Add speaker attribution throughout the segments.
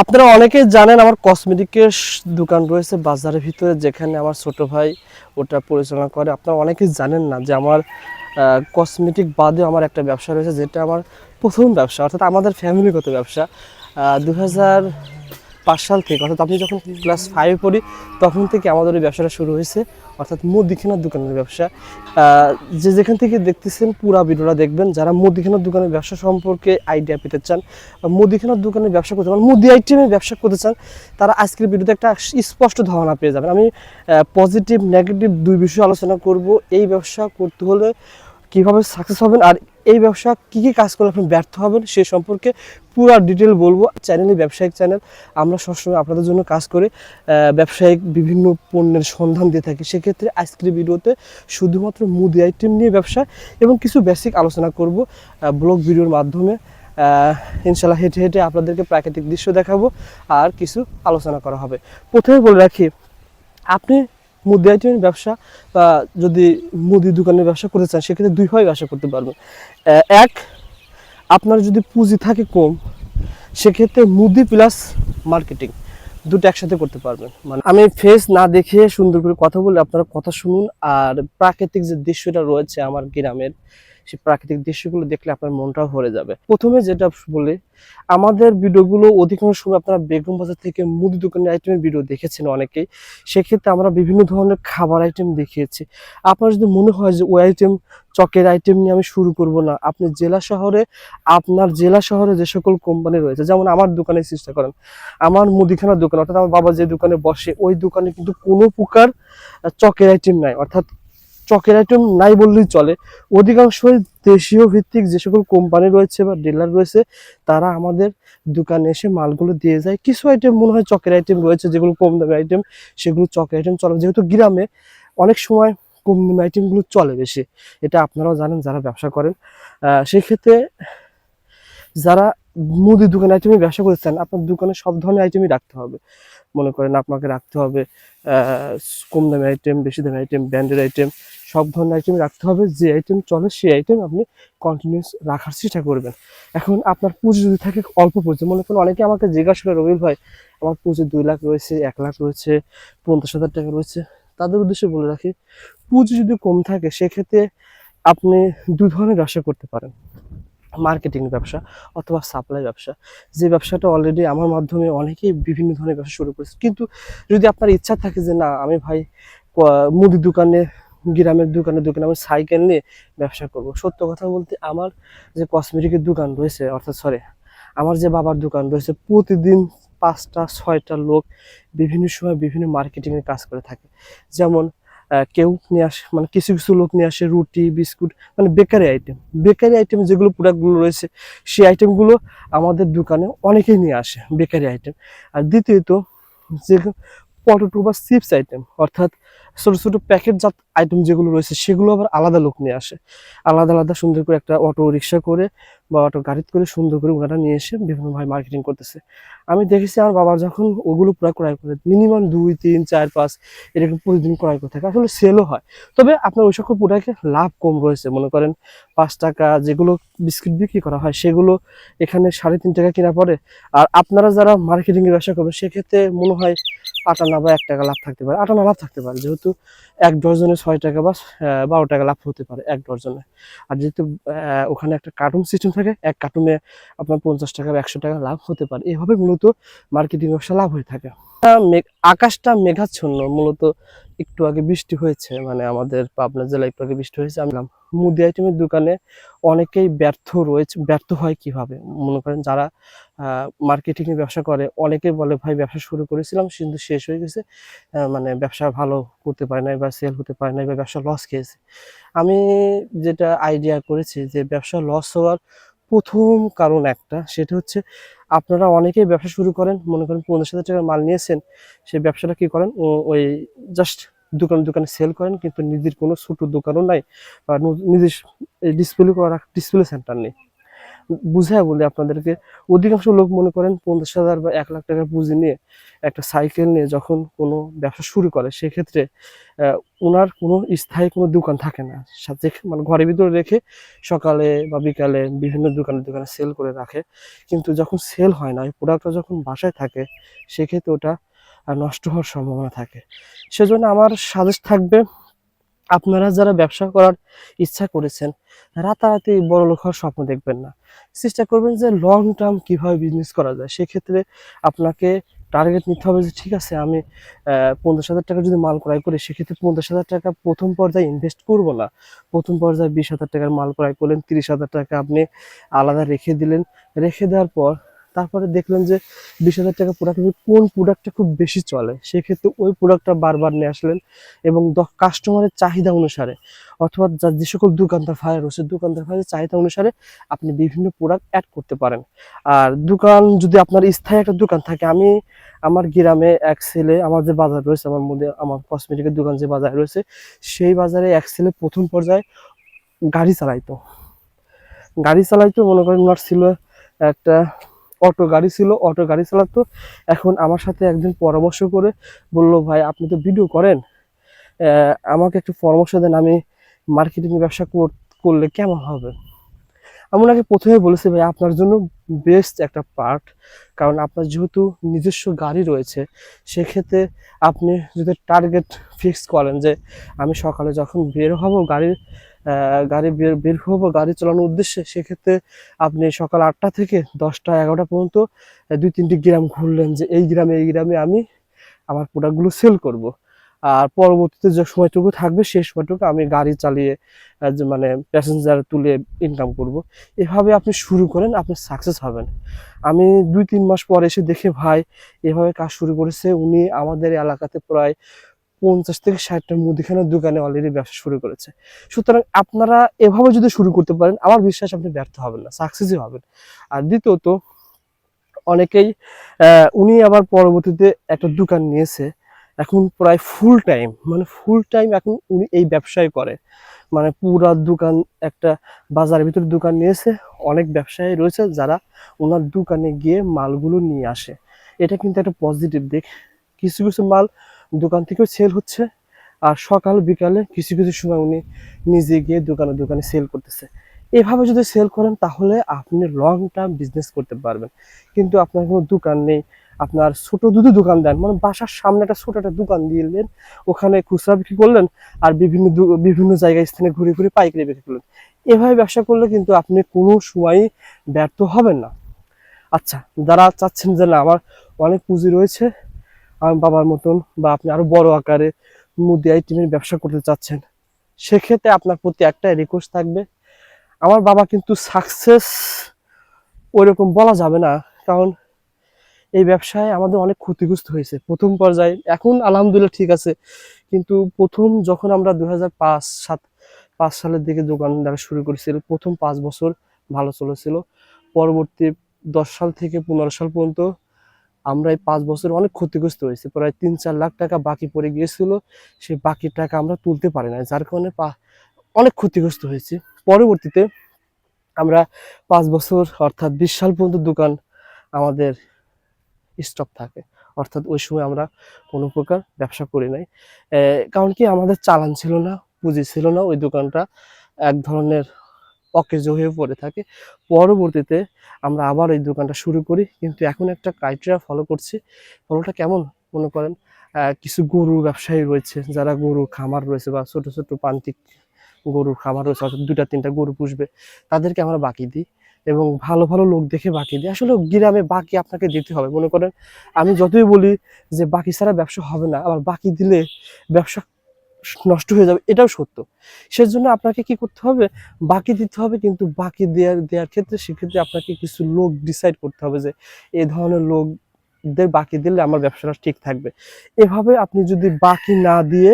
Speaker 1: আপনারা অনেকেই জানেন আমার কসমেটিকের দোকান রয়েছে বাজারের ভিতরে, যেখানে আমার ছোট ভাই ওটা পরিচালনা করে। আপনারা অনেকেই জানেন না যে আমার কসমেটিক বাদেও আমার একটা ব্যবসা রয়েছে, যেটা আমার প্রথম ব্যবসা, অর্থাৎ আমাদের ফ্যামিলিগত ব্যবসা। দু হাজার পাঁচ সাল থেকে, অর্থাৎ আপনি যখন ক্লাস ফাইভে পড়ি, তখন থেকে আমাদের এই ব্যবসাটা শুরু হয়েছে। অর্থাৎ মুদিখানার দোকানের ব্যবসা। যে যেখান থেকে দেখতেছেন পুরা ভিডিওটা দেখবেন, যারা মুদিখানার দোকানের ব্যবসা সম্পর্কে আইডিয়া পেতে চান, বা মুদিখানার দোকানের ব্যবসা করতে চান, মুদি আইটেমের ব্যবসা করতে চান, তারা আজকের ভিডিওতে একটা স্পষ্ট ধারণা পেয়ে যাবেন। আমি পজিটিভ নেগেটিভ দুই বিষয়ে আলোচনা করব। এই ব্যবসা করতে হলে কীভাবে সাকসেস হবেন আর এই ব্যবসা কী কী কাজ করলে আপনি ব্যর্থ হবেন সে সম্পর্কে পুরো ডিটেল বলব। চ্যানেলে ব্যবসায়িক চ্যানেল আমরা সবসময় আপনাদের জন্য কাজ করে ব্যবসায়িক বিভিন্ন পণ্যের সন্ধান দিয়ে থাকি। সেক্ষেত্রে আজকের ভিডিওতে শুধুমাত্র মুদি আইটেম নিয়ে ব্যবসা এবং কিছু বেসিক আলোচনা করব ব্লগ ভিডিওর মাধ্যমে। ইনশাল্লাহ হেঁটে হেঁটে আপনাদেরকে প্রাকৃতিক দৃশ্য দেখাবো আর কিছু আলোচনা করা হবে। প্রথমে বলে রাখি, আপনি মুদি আইটেমের ব্যবসা বা যদি মুদি দোকানের ব্যবসা করতে চান, সেক্ষেত্রে দুইভাবে ব্যবসা করতে পারবেন এক, আপনার যদি পুঁজি থাকে কম, সেক্ষেত্রে মুদি প্লাস মার্কেটিং দুটো একসাথে করতে পারবেন। মানে আমি ফেস না দেখে সুন্দর করে কথা বলে আপনারা কথা শুনুন, আর প্রাকৃতিক যে দৃশ্যটা রয়েছে আমার গ্রামের সেই প্রাকৃতিক দৃশ্যগুলো দেখলে আপনার মনটাও ভরে যাবে। প্রথমে যেটা বলি, আমাদের ভিডিওগুলো অধিকাংশ সময় আপনারা বেগম বাজার থেকে মুদি দোকানের আইটেমের ভিডিও দেখেছেন অনেকেই। সেক্ষেত্রে আমরা বিভিন্ন ধরনের খাবার আইটেম দেখিয়েছি। আপনার যদি মনে হয় যে ওই আইটেম চকের আইটেম নিয়ে আমি শুরু করব না, আপনি জেলা শহরে, আপনার জেলা শহরে যে সকল কোম্পানি রয়েছে, যেমন আমার দোকানে চেষ্টা করেন, আমার মুদিখানার দোকান, অর্থাৎ আমার বাবা যে দোকানে বসে, ওই দোকানে কিন্তু কোনো প্রকার চকের আইটেম নাই। অর্থাৎ চকের আইটেম নাই বললেই চলে। অধিকাংশই দেশীয় ভিত্তিক যে সকল কোম্পানি রয়েছে বা ডিলার রয়েছে, তারা আমাদের দোকানে এসে মালগুলো দিয়ে যায়। কিছু আইটেম মনে হয় চকের আইটেম রয়েছে, যেগুলো কম দামি আইটেম সেগুলো চকের আইটেম চলে। যেহেতু গ্রামে অনেক সময় কম দামি আইটেমগুলো চলে বেশি, এটা আপনারাও জানেন যারা ব্যবসা করেন। সেক্ষেত্রে যারা মুদি দোকান আইটেমে ব্যবসা করতে চান আপনার দোকানে সব ধরনের আইটেমই রাখতে হবে। মনে করেন আপনাকে রাখতে হবে কম দামি আইটেম বেশি দামি আইটেম ব্র্যান্ডেড আইটেম সব ধরনের আইটেম রাখতে হবে, যে আইটেম চলে সেই আইটেম আপনি কন্টিনিউস রাখার চেষ্টা করবেন। এখন আপনার পুঁজি যদি থাকে অল্প পুঁজি, মনে করেন অনেকে আমাকে জিজ্ঞাসা করে, রবিল ভাই, আমার পুঁজি দুই লাখ রয়েছে, এক লাখ রয়েছে, পঞ্চাশ হাজার টাকা রয়েছে। তাদের উদ্দেশ্যে বলে রাখি, পুঁজি যদি কম থাকে, সেক্ষেত্রে আপনি দু ধরনের ব্যবসা করতে পারেন। মার্কেটিং ব্যবসা অথবা সাপ্লাই ব্যবসা। যে ব্যবসাটা অলরেডি আমার মাধ্যমে অনেকেই বিভিন্ন ধরনের ব্যবসা শুরু করেছে। কিন্তু যদি আপনার ইচ্ছা থাকে যে, না, আমি ভাই মুদি দোকানে, গ্রামের দোকানে দোকানে আমি সাইকেল নিয়ে ব্যবসা করব। সত্য কথা বলতে আমার যে কসমেটিকের দোকান রয়েছে, অর্থাৎ সরি আমার যে বাবার দোকান রয়েছে, প্রতিদিন পাঁচটা, ছয়টা লোক বিভিন্ন সময় বিভিন্ন মার্কেটিংয়ের কাজ করে থাকে। যেমন কেউ নিয়ে আসে মানে কিছু কিছু লোক নিয়ে আসে, রুটি, বিস্কুট মানে বেকারি আইটেম বেকারি আইটেম যেগুলো প্রোডাক্টগুলো রয়েছে, সেই আইটেমগুলো আমাদের দোকানে অনেকেই নিয়ে আসে, বেকারি আইটেম আর দ্বিতীয়ত যে পটেটো বা চিপস আইটেম অর্থাৎ ছোটো ছোটো প্যাকেটজাত আইটেম যেগুলো রয়েছে, সেগুলো আবার আলাদা লোক নিয়ে আসে। আলাদা আলাদা সুন্দর করে একটা অটো রিক্সা করে বা অটো গাড়িতে করে সুন্দর করে ওনারা নিয়ে এসে বিভিন্নভাবে মার্কেটিং করতেছে। আমি দেখেছি আমার বাবা যখন ওগুলো প্রায় ক্রয় করে মিনিমাম দুই, তিন, চার, পাঁচ এরকম প্রতিদিন ক্রয় করে থাকে, আসলে সেলও হয়। তবে আপনার ওই সকল প্রোডাক্টে লাভ কম রয়েছে, মনে করেন পাঁচ টাকা যেগুলো বিস্কিট বিক্রি করা হয়, সেগুলো এখানে সাড়ে তিন টাকা কেনা পড়ে। আর আপনারা যারা মার্কেটিং এর ব্যবসা করবেন, সেক্ষেত্রে মনে হয় আটানা বা এক টাকা লাভ থাকতে পারে আটানা লাভ থাকতে পারে। যেহেতু এক ডজনে ছয় টাকা বা বারো টাকা লাভ হতে পারে এক ডজনে আর যেহেতু ওখানে একটা কার্টুন সিস্টেম থাকে, এক কার্টুনে আপনার পঞ্চাশ টাকা বা একশো টাকা লাভ হতে পারে। এভাবে মূলত মার্কেটিং ব্যবসা লাভ হয়ে থাকে। আকাশটা মেঘাচ্ছন্ন, মূলত একটু আগে বৃষ্টি হয়েছে মানে আমাদের পাবনা জেলায় একটু আগে বৃষ্টি হয়েছে, আমি মুদি আইটেমের দোকানে অনেকেই ব্যর্থ রয়েছে, ব্যর্থ হয় কীভাবে? মনে করেন যারা মার্কেটিং এর ব্যবসা করে অনেকে বলে, ভাই, ব্যবসা শুরু করেছিলাম, কিন্তু শেষ হয়ে গেছে। মানে ব্যবসা ভালো করতে পারে নাই বা সেল হতে পারে নাই বা ব্যবসা লস খেয়েছে। আমি যেটা আইডিয়া করেছি যে, ব্যবসা লস হওয়ার প্রথম কারণ একটা, সেটা হচ্ছে আপনারা অনেকেই ব্যবসা শুরু করেন, মনে করেন পঞ্চাশ হাজার টাকার মাল নিয়েছেন সেই ব্যবসাটা কি করেন? ওই জাস্ট দোকান দোকানে সেল করেন, কিন্তু নিজের কোনো ছোট দোকানও নাই বা নিজের ডিসপ্লে করা ডিসপ্লে সেন্টার নেই। বুঝায় বলি আপনাদেরকে, অধিকাংশ লোক মনে করেন পঞ্চাশ হাজার বা এক লাখ টাকা পুঁজি নিয়ে একটা সাইকেল নিয়ে যখন কোনো ব্যবসা শুরু করে, সেক্ষেত্রে ওনার কোনো স্থায়ী কোনো দোকান থাকে না। সাথে মানে ঘরের ভিতরে রেখে সকালে বা বিকালে বিভিন্ন দোকানে দোকানে সেল করে রাখে। কিন্তু যখন সেল হয় না, ওই প্রোডাক্টটা যখন বাসায় থাকে, সেক্ষেত্রে ওটা আহ, নষ্ট হওয়ার সম্ভাবনা থাকে। সেজন্য আমার সাজেস্ট থাকবে আপনারা যারা ব্যবসা করার ইচ্ছা করেছেন রাতারাতি বড় লোক হওয়ার স্বপ্ন দেখবেন না। চেষ্টা করবেন যে লং টার্ম কীভাবে বিজনেস করা যায়। সেক্ষেত্রে আপনাকে টার্গেট নিতে হবে যে ঠিক আছে আমি পঞ্চাশ হাজার টাকা যদি মাল ক্রয় করি সেক্ষেত্রে পঞ্চাশ হাজার টাকা প্রথম পর্যায়ে ইনভেস্ট করব না। প্রথম পর্যায়ে বিশ হাজার টাকার মাল ক্রয় করলেন তিরিশ হাজার টাকা আপনি আলাদা রেখে দিলেন। রেখে দেওয়ার পর তারপরে দেখলেন যে বিশ হাজার টাকা প্রোডাক্ট কোন প্রোডাক্টটা খুব বেশি চলে? সেক্ষেত্রে ওই প্রোডাক্টটা বারবার নিয়ে আসলেন এবং কাস্টমারের চাহিদা অনুসারে অথবা যা, যে সকল দোকানদার ফায়ার রয়েছে, দোকানদার ফায়ারের চাহিদা অনুসারে আপনি বিভিন্ন প্রোডাক্ট অ্যাড করতে পারেন। আর দোকান যদি আপনার স্থায়ী একটা দোকান থাকে, আমি আমার গ্রামে এক সেলে আমার যে বাজার রয়েছে, আমার মধ্যে আমার কসমেটিকের দোকান যে বাজার রয়েছে, সেই বাজারে এক সেলে প্রথম পর্যায়ে গাড়ি চালাইতো। গাড়ি চালাইতো, মনে করেন ওনার ছিল একটা অটো গাড়ি ছিল, অটো গাড়ি চালাতো। এখন আমার সাথে একজন পরামর্শ করে বলল, ভাই, আপনি তো ভিডিও করেন। আমাকে একটু পরামর্শ দেন, আমি মার্কেটিং ব্যবসা কর- করলে কেমন হবে? আমি ওনাকে প্রথমে বলেছি, ভাই, আপনার জন্য বেস্ট একটা পার্ট কারণ আপনার যেহেতু নিজস্ব গাড়ি রয়েছে, সেক্ষেত্রে আপনি যদি টার্গেট ফিক্স করেন যে, আমি সকালে যখন বের হব গাড়ির গাড়ি বের বের হব, গাড়ি চালানোর উদ্দেশ্যে, সেক্ষেত্রে আপনি সকাল আটটা থেকে দশটা এগারোটা পর্যন্ত দুই তিনটি গ্রাম ঘুরলেন যে এই গ্রামে এই গ্রামে আমি আমার প্রোডাক্টগুলো সেল করব। আর পরবর্তীতে যে সময়টুকু থাকবে, সেই সময়টুকু আমি গাড়ি চালিয়ে মানে প্যাসেঞ্জার তুলে ইনকাম করব। এভাবে আপনি শুরু করেন, আপনি সাকসেস হবেন। আমি দুই তিন মাস পর এসে দেখে ভাই, এভাবে কাজ শুরু করেছে, উনি আমাদের এলাকাতে প্রায় পঞ্চাশ থেকে ষাটটার মুদিখানার দোকানে অলরেডি ব্যবসা শুরু করেছে। সুতরাং আপনারা এভাবে যদি শুরু করতে পারেন, আমার বিশ্বাস আপনি ব্যর্থ হবেন না সাকসেসই হবেন। আর দ্বিতীয়ত, অনেকেই উনি আবার পরবর্তীতে একটা দোকান নিয়েছে, এখন প্রায় ফুল টাইম মানে ফুল টাইম এখন উনি এই ব্যবসায় করে। মানে পুরা দোকান, একটা বাজারের ভিতরে দোকান নিয়েছে, অনেক ব্যবসায়ী রয়েছে যারা ওনার দোকানে গিয়ে মালগুলো নিয়ে আসে। এটা কিন্তু একটা পজিটিভ দিক। কিছু কিছু মাল দোকান থেকেও সেল হচ্ছে। আর সকাল, বিকালে কিছু কিছু সময় উনি নিজে গিয়ে দোকানে দোকানে সেল করতেছে। এভাবে যদি সেল করেন, তাহলে আপনি লং টার্ম বিজনেস করতে পারবেন। কিন্তু আপনার কোনো দোকান নেই। আপনার ছোট দুধু দোকান দেন মানে বাসার সামনে একটা ছোট একটা দোকান দিলেন ওখানে খুচরা বিক্রি করলেন, আর বিভিন্ন বিভিন্ন জায়গায়, স্থানে ঘুরে ঘুরে পাইকারি বিক্রি করলেন। এভাবে ব্যবসা করলে কিন্তু আপনি কোনো সময়ই ব্যর্থ হবেন না। আচ্ছা যারা চাচ্ছেন যে না, আমার অনেক পুঁজি রয়েছে আমার বাবার মতন বা আপনি আরও বড় আকারে মুদি আইটেমের ব্যবসা করতে চাচ্ছেন, সেক্ষেত্রে আপনার প্রতি একটা রিকোয়েস্ট থাকবে। আমার বাবা কিন্তু সাকসেস ওইরকম বলা যাবে না, কারণ এই ব্যবসায় আমাদের অনেক ক্ষতিগ্রস্ত হয়েছে। প্রথম পর্যায়ে এখন আলহামদুলিল্লাহ ঠিক আছে, কিন্তু প্রথম যখন আমরা দু হাজার পাঁচ সাত পাঁচ সালের দিকে দোকান দোকানদার শুরু করেছিল, প্রথম পাঁচ বছর ভালো চলেছিল। পরবর্তী দশ সাল থেকে পনেরো সাল পর্যন্ত আমরা এই পাঁচ বছর অনেক ক্ষতিগ্রস্ত হয়েছি। প্রায় তিন চার লাখ টাকা বাকি পড়ে গিয়েছিল। সেই বাকি টাকা আমরা তুলতে পারি না যার কারণে অনেক ক্ষতিগ্রস্ত হয়েছি। পরবর্তীতে আমরা পাঁচ বছর অর্থাৎ বিশ সাল পর্যন্ত দোকান আমাদের স্টক থাকে। অর্থাৎ ওই সময় আমরা কোনো প্রকার ব্যবসা করি নাই। কারণ কি আমাদের চালান ছিল না, পুঁজি ছিল না। ওই দোকানটা এক ধরনের অকেজ হয়ে পড়ে থাকে। পরবর্তীতে আমরা আবার এই দোকানটা শুরু করি। কিন্তু এখন একটা ক্রাইটেরিয়া ফলো করছি। ফলোটা কেমন মনে করেন? কিছু গরু ব্যবসায়ী রয়েছে, যারা গরু খামার রয়েছে বা ছোট ছোট প্রান্তিক গরুর খামার রয়েছে, অর্থাৎ দুটা তিনটা গরু পুষবে, তাদেরকে আমরা বাকি দিই এবং ভালো ভালো লোক দেখে বাকি দিই। আসলে গ্রামে বাকি আপনাকে দিতে হবে। মনে করেন, আমি যতই বলি যে বাকি ছাড়া ব্যবসা হবে না, আবার বাকি দিলে ব্যবসা নষ্ট হয়ে যাবে, এটাও সত্য। সেজন্য আপনাকে কি করতে হবে? বাকি দিতে হবে, কিন্তু বাকি দেওয়ার দেওয়ার ক্ষেত্রে সেক্ষেত্রে আপনাকে কিছু লোক ডিসাইড করতে হবে যে, এ ধরনের লোকদের বাকি দিলে আমার ব্যবসাটা ঠিক থাকবে। এভাবে আপনি যদি বাকি না দিয়ে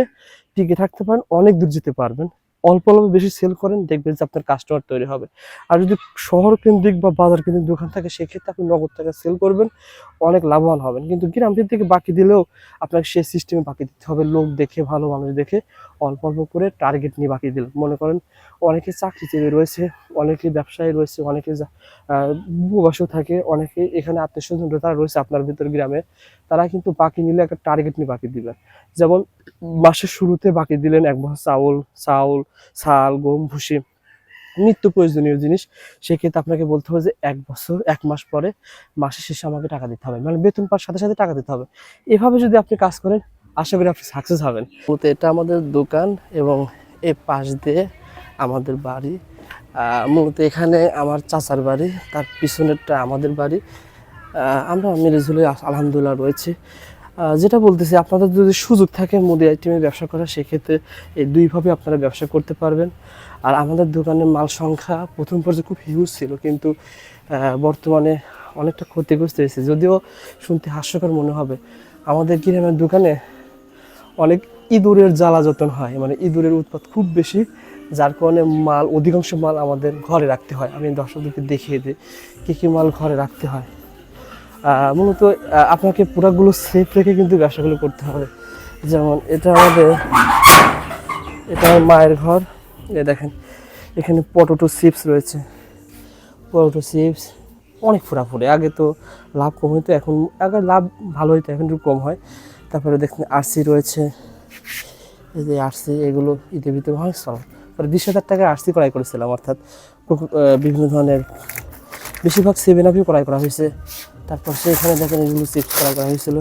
Speaker 1: টিকে থাকতে পারেন, অনেক দূর যেতে পারবেন। অল্প অল্প বেশি সেল করেন, দেখবেন যে আপনার কাস্টমার তৈরি হবে। আর যদি শহর কেন্দ্রিক বা বাজার কেন্দ্রিক দোকান থাকে, সেক্ষেত্রে আপনি নগদ টাকা সেল করবেন, অনেক লাভবান হবেন। কিন্তু গ্রামের দিকে বাকি দিলেও আপনাকে সেই সিস্টেমে বাকি দিতে হবে। লোক দেখে, ভালো মানুষ দেখে অল্প অল্প করে টার্গেট নিয়ে বাকি দিলেন মনে করেন অনেকে চাকরিজীবী রয়েছে অনেকে ব্যবসায়ী রয়েছে অনেকে আহ, থাকে অনেকে এখানে আত্মীয় স্বজন তারা রয়েছে আপনার ভিতর গ্রামে তারা কিন্তু বাকি নিলে একটা টার্গেট নিয়ে বাকি দিবেন। যেমন মাসের শুরুতে বাকি দিলেন এক বছর চাউল চাউল চাল গম ভুসি নিত্য প্রয়োজনীয় জিনিস সেক্ষেত্রে আপনাকে বলতে হবে যে এক বছর এক মাস পরে মাসের শেষে আমাকে টাকা দিতে হবে। মানে বেতন পাওয়ার সাথে সাথে টাকা দিতে হবে। এভাবে যদি আপনি কাজ করেন আশা করি আপনি সাকসেস হবেন। তো এটা আমাদের দোকান এবং এই পাশ দিয়ে আমাদের বাড়ি। মূলত এখানে আমার চাচার বাড়ি, তার পিছনেরটা আমাদের বাড়ি। আমরা মিলেঝুলে আস- আলহামদুলিল্লাহ রয়েছে। যেটা বলতেছি, আপনাদের যদি সুযোগ থাকে মুদি আইটেমের ব্যবসা করার, সেক্ষেত্রে এই দুইভাবে আপনারা ব্যবসা করতে পারবেন। আর আমাদের দোকানের মাল সংখ্যা প্রথম পর্যায়ে খুব হিউজ ছিল, কিন্তু বর্তমানে অনেকটা ক্ষতিগ্রস্ত হয়েছে। যদিও শুনতে হাস্যকর মনে হবে, আমাদের গ্রামের দোকানে অনেক ইঁদুরের জ্বালা যতন হয় মানে ইঁদুরের উৎপাত খুব বেশি, যার কারণে মাল, অধিকাংশ মাল আমাদের ঘরে রাখতে হয়। আমি দর্শকদেরকে দেখিয়ে দিই, কী কী মাল ঘরে রাখতে হয়। মূলত আপনাকে প্রোডাক্টগুলো সেফ রেখে কিন্তু ব্যবসাগুলো করতে হবে। যেমন, এটা আমাদের, এটা আমার মায়ের ঘর। এ দেখেন, এখানে পটোটো চিপস রয়েছে। পটোটো চিপস অনেক ফুরাফুরে। আগে তো লাভ কম হইতো, এখন, আগে লাভ ভালো হইতো, এখন একটু কম হয়। তারপরে দেখুন আরসি রয়েছে। এই যে আরসি এগুলো ঈদের ভিতরে সব পরে বিশ হাজার টাকা আরসি ক্রয় করেছিলাম, অর্থাৎ বিভিন্ন ধরনের বেশিরভাগ সেভেন আপই ক্রয় করা হয়েছে। তারপর সেখানে দেখেন এগুলো চিপস ক্রয় করা হয়েছিল।